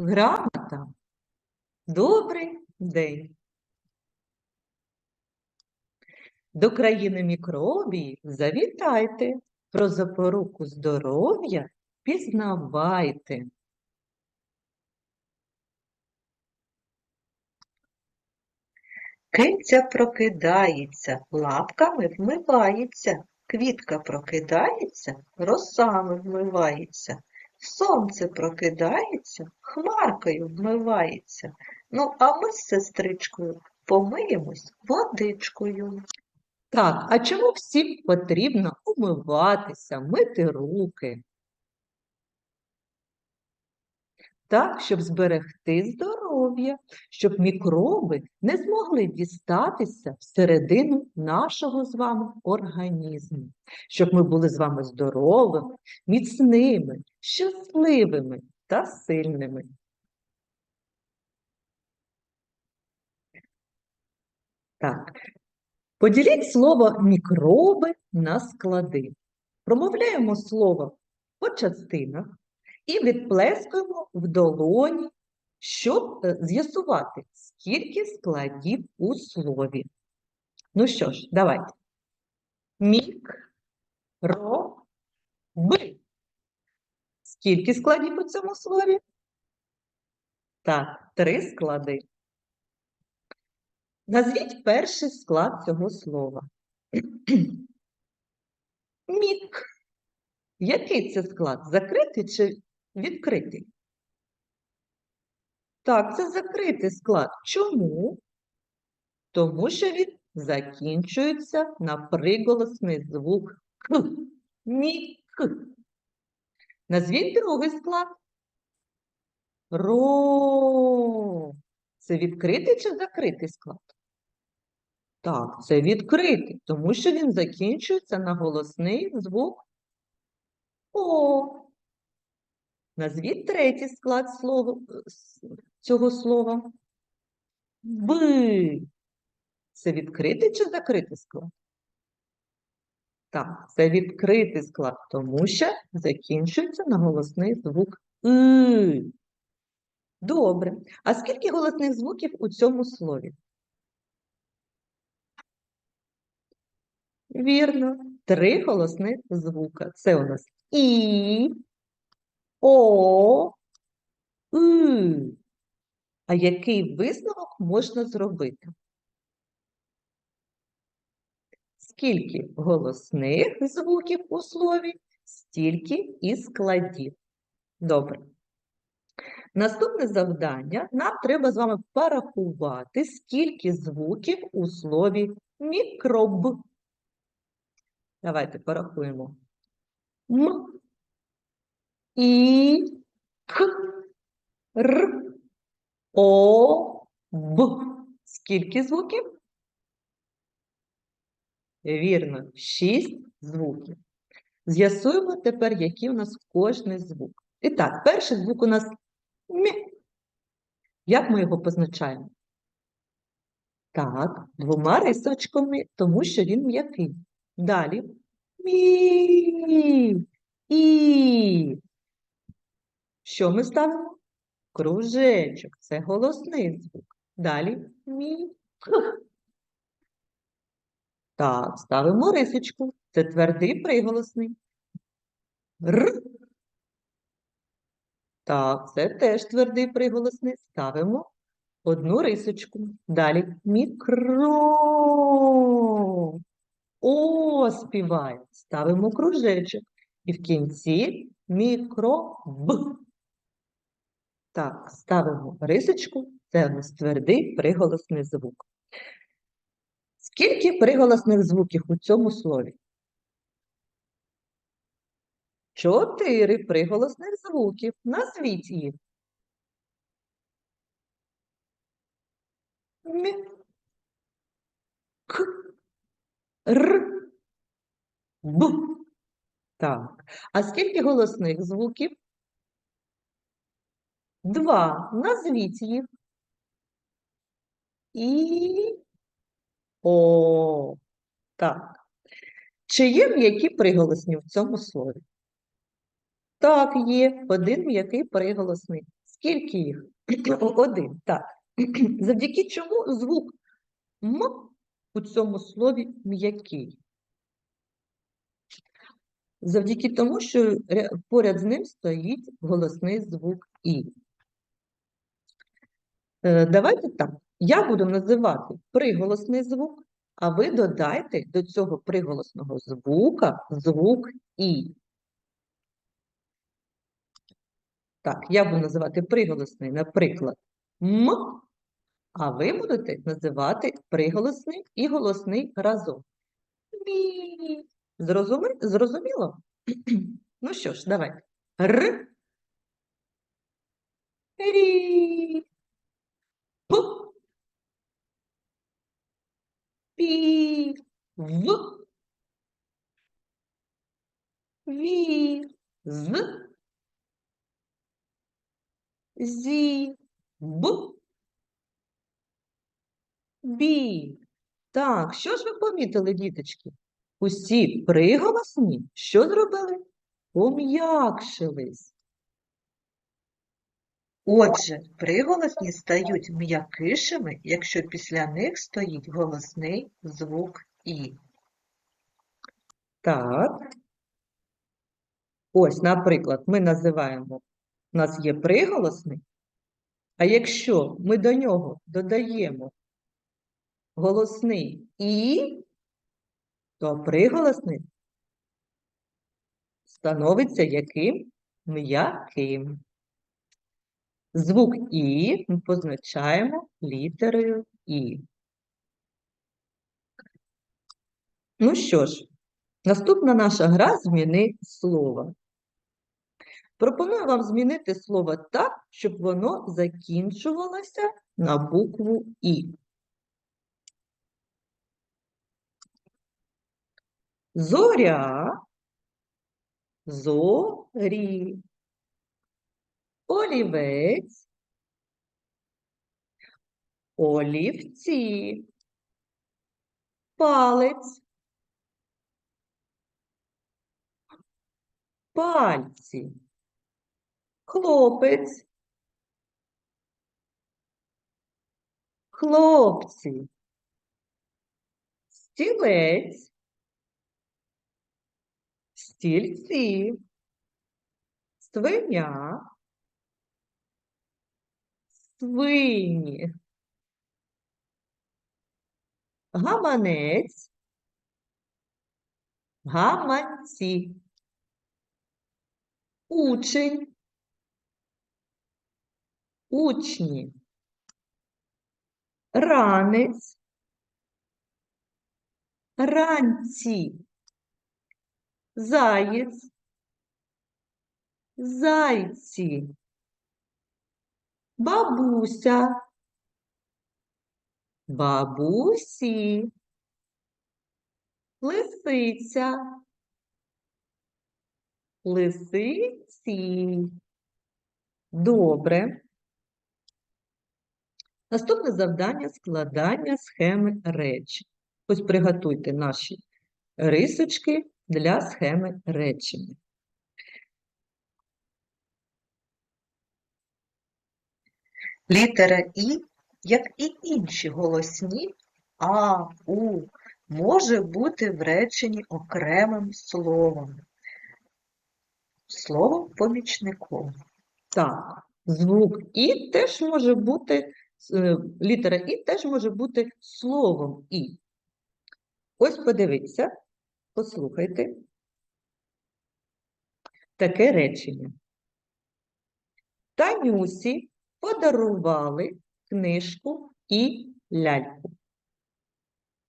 Грамота. Добрий день. До країни мікробії завітайте, про запоруку здоров'я пізнавайте. Киця прокидається, лапками вмивається, квітка прокидається, росами вмивається, сонце прокидається, хмаркою вмивається. Ну, а ми з сестричкою помиємось водичкою. Так, а чому всім потрібно умиватися, мити руки? Так, щоб зберегти здоров'я, щоб мікроби не змогли дістатися всередину нашого з вами організму, щоб ми були з вами здоровими, міцними, щасливими та сильними. Так, поділіть слово мікроби на склади. Промовляємо слово по частинах і відплескуємо в долоні, щоб е, з'ясувати, скільки складів у слові. Ну що ж, давайте. Мік, ро, би. Скільки складів у цьому слові? Так, три склади. Назвіть перший склад цього слова. Мік. Який це склад? Закритий чи відкритий? Так, це закритий склад. Чому? Тому що він закінчується на приголосний звук К. Мік. Назвіть другий склад. Ро. Це відкритий чи закритий склад? Так, це відкритий, тому що він закінчується на голосний звук О. Назвіть третій склад слова, цього слова. Би. Це відкритий чи закритий склад? Так, це відкритий склад, тому що закінчується на голосний звук И. Добре. А скільки голосних звуків у цьому слові? Вірно, три голосних звука. Це у нас І, О, И. А який висновок можна зробити? Скільки голосних звуків у слові, стільки і складів. Добре. Наступне завдання. Нам треба з вами порахувати, скільки звуків у слові мікроб. Давайте порахуємо. М, І, К, Р, О, Б. Скільки звуків? Вірно, шість звуків. З'ясуємо тепер, який у нас кожний звук. І так, перший звук у нас М. Як ми його позначаємо? Так, двома рисочками, тому що він м'який. Далі. Мі. І. Що ми ставимо? Кружечок. Це голосний звук. Далі. Мі. Так, ставимо рисочку. Це твердий приголосний. Р. Так, це теж твердий приголосний. Ставимо одну рисочку. Далі мікро. О, співає. Ставимо кружечок. І в кінці мікроб. Так, ставимо рисочку. Це у нас твердий приголосний звук. Скільки приголосних звуків у цьому слові? Чотири приголосних звуків. Назвіть їх. М, К, Р, Б. Так. А скільки голосних звуків? Два. Назвіть їх. І О. Так. Чи є м'які приголосні в цьому слові? Так, є один м'який приголосний. Скільки їх? Один. Так. Завдяки чому звук М у цьому слові м'який? Завдяки тому, що поряд з ним стоїть голосний звук І. Е, Давайте так. Я буду називати приголосний звук, а ви додайте до цього приголосного звука звук І. Так, я буду називати приголосний, наприклад, М, а ви будете називати приголосний і голосний разом. Мі. Зрозуми... Зрозуміло? Ну що ж, давайте. Р. Рі. Пі. В. Ві. З. Зі. Б. Бі. Так, що ж ви помітили, діточки? Усі приголосні що зробили? Пом'якшились. Отже, приголосні стають м'якишими, якщо після них стоїть голосний звук І. Так. Ось, наприклад, ми називаємо, у нас є приголосний, а якщо ми до нього додаємо голосний і, то приголосний становиться яким? М'яким. Звук І ми позначаємо літерою І. Ну що ж, наступна наша гра зміни слова. Пропоную вам змінити слово так, щоб воно закінчувалося на букву І. Зоря, зорі, олівець, олівці, палець, пальці, хлопець, хлопці, стілець, стільці, свиня, свині, гаманець, гаманці, учень, учні, ранець, ранці, заєць, зайці, бабуся, бабусі, лисиця, лисиці. Добре. Наступне завдання складання схеми речень. Ось приготуйте наші рисочки для схеми речення. Літера І, як і інші голосні А, У, може бути в реченні окремим словом. Словом помічником. Так, звук І теж може бути, е, літера І теж може бути словом І. Ось подивіться, послухайте. Таке речення. Танюсі подарували книжку і ляльку.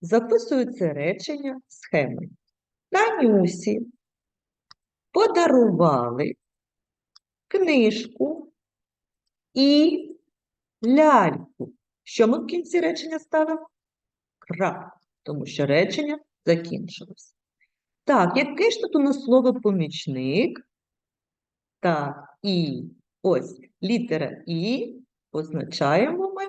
Записую це речення схемою. Танюсі подарували книжку і ляльку. Що ми в кінці речення ставимо? Крап, тому що речення закінчилось. Так, яке ж тут у нас слово помічник? Так, і ось літера І позначаємо ми.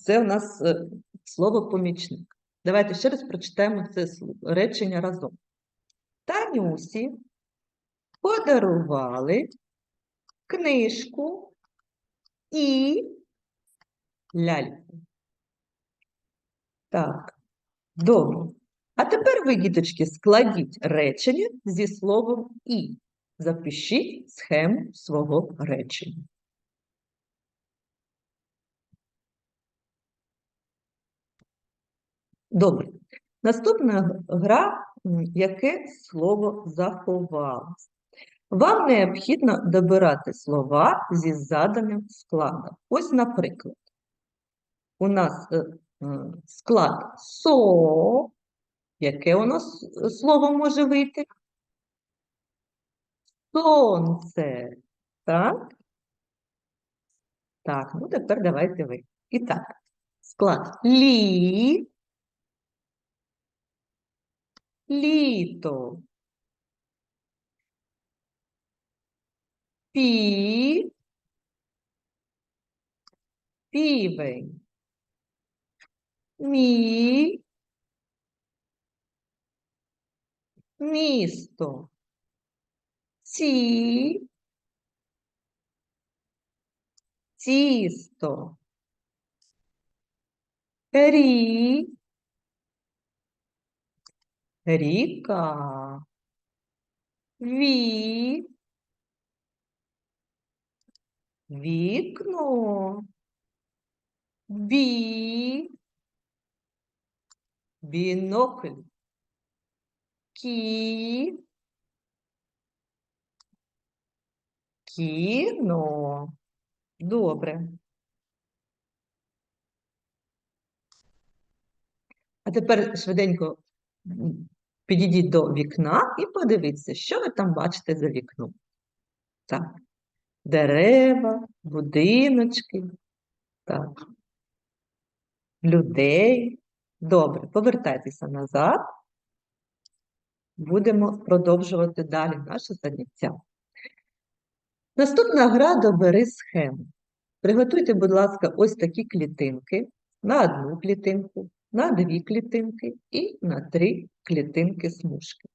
Це у нас е, слово помічник. Давайте ще раз прочитаємо це речення разом. Танюсі подарували книжку і ляльку. Так, добре. А тепер ви, діточки, складіть речення зі словом і. Запишіть схему свого речення. Добре. Наступна гра, яке слово заховалось. Вам необхідно добирати слова зі заданим складом. Ось, наприклад, у нас е, е, склад со. Яке у нас слово може вийти? Сонце. Так? Так, ну тепер давайте ви. І так, склад лі. Літо. Пі. Півень. Мі. Місто. Ці. Тісто. Рі. Ріка. Ві. Вікно. Бі. Бінокль. Кі. Кіно. Добре. А тепер швиденько підійдіть до вікна і подивіться, що ви там бачите за вікном. Так. Дерева, будиночки, так. Людей. Добре, повертайтеся назад. Будемо продовжувати далі наше заняття. Наступна гра «Добери схему». Приготуйте, будь ласка, ось такі клітинки на одну клітинку, на дві клітинки і на три клітинки смужки.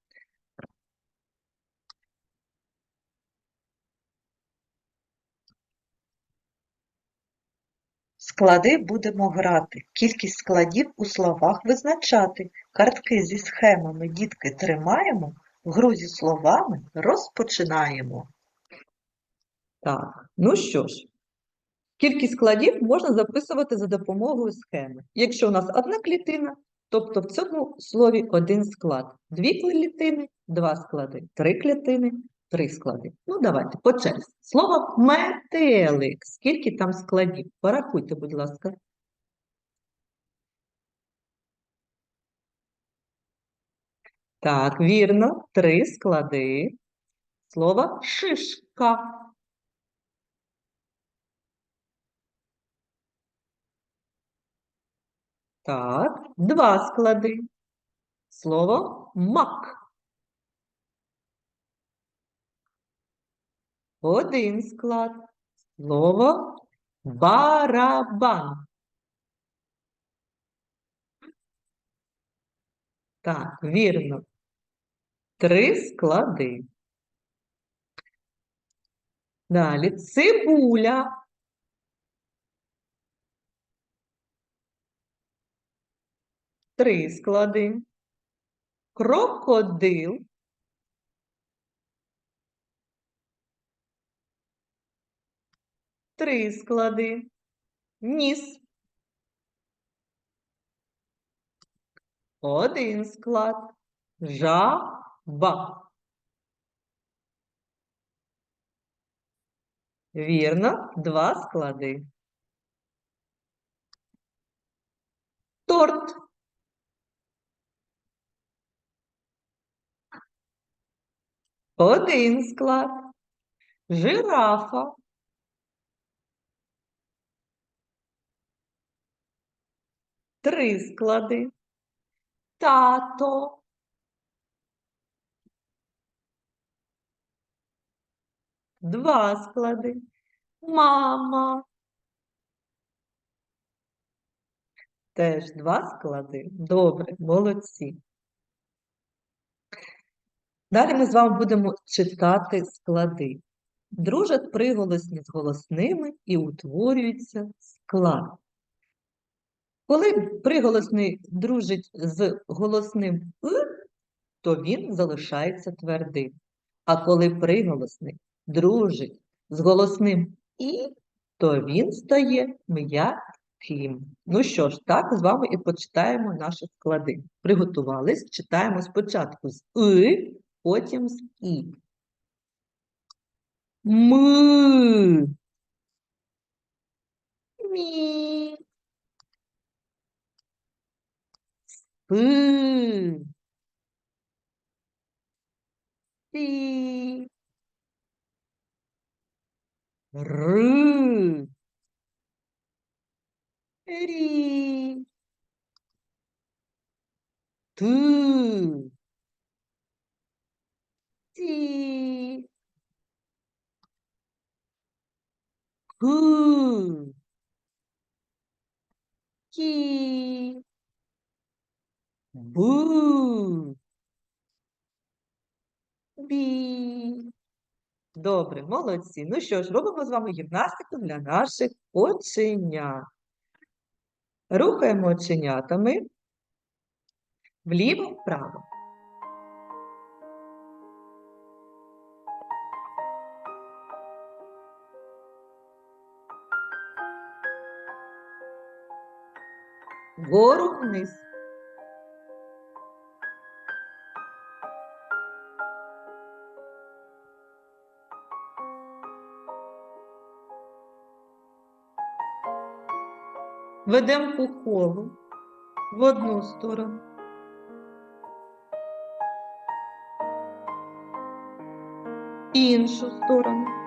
Склади будемо грати. Кількість складів у словах визначати. Картки зі схемами дітки тримаємо. Гру зі словами розпочинаємо. Так, ну що ж, кількість складів можна записувати за допомогою схеми. Якщо у нас одна клітина, тобто в цьому слові один склад. Дві клітини, два склади, три клітини, три склади. Ну, давайте по черзі. Слово метелик. Скільки там складів? Порахуйте, будь ласка. Так, вірно, три склади. Слово шишка. Так, два склади. Слово мак. Один склад. Слово барабан. Так, вірно. Три склади. Далі цибуля. Три склади. Крокодил. Три склади. Ніс. Один склад. Жаба. Вірно, два склади. Торт. Один склад. Жирафа. Три склади. Тато. Два склади. Мама. Теж два склади. Добре, молодці. Далі ми з вами будемо читати склади. Дружать приголосні з голосними і утворюється склад. Коли приголосний дружить з голосним «и», то він залишається твердим. А коли приголосний дружить з голосним «і», то він стає м'яким. Ну що ж, так з вами і почитаємо наші склади. Приготувались, читаємо спочатку з «и», потім з «і». Ми. Мі. Пи. Пі. Ри. Рі. Ті. Ку. Кі. Бу. Бі. Добре, молодці. Ну що ж, робимо з вами гімнастику для наших оченят. Рухаємо оченятами вліво-вправо. Вгору вниз. Ведемо по колу в одну сторону. Іншу сторону.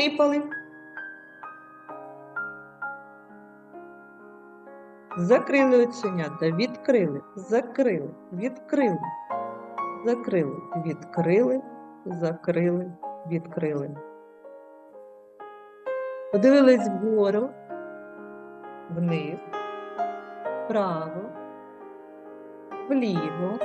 Покліпали. Закрили оченята, відкрили, закрили, відкрили, закрили, відкрили, закрили, відкрили. Подивились вгору, вниз, вправо, вліво.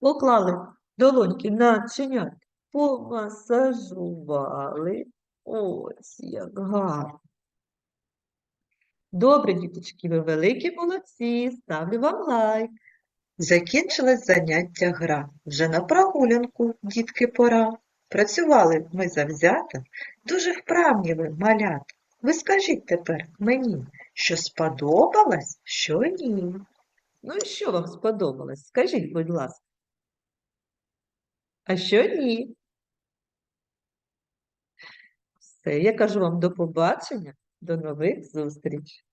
Поклали долоньки на оченят, помасажували. Ось як гарно. Добре, діточки, ви великі молодці. Ставлю вам лайк. Закінчилось заняття гра. Вже на прогулянку, дітки, пора. Працювали ми завзято, дуже вправні ви, малята. Ви скажіть тепер мені, що сподобалось, що ні. Ну і що вам сподобалось? Скажіть, будь ласка. А що ні? Все, я кажу вам до побачення, до нових зустріч.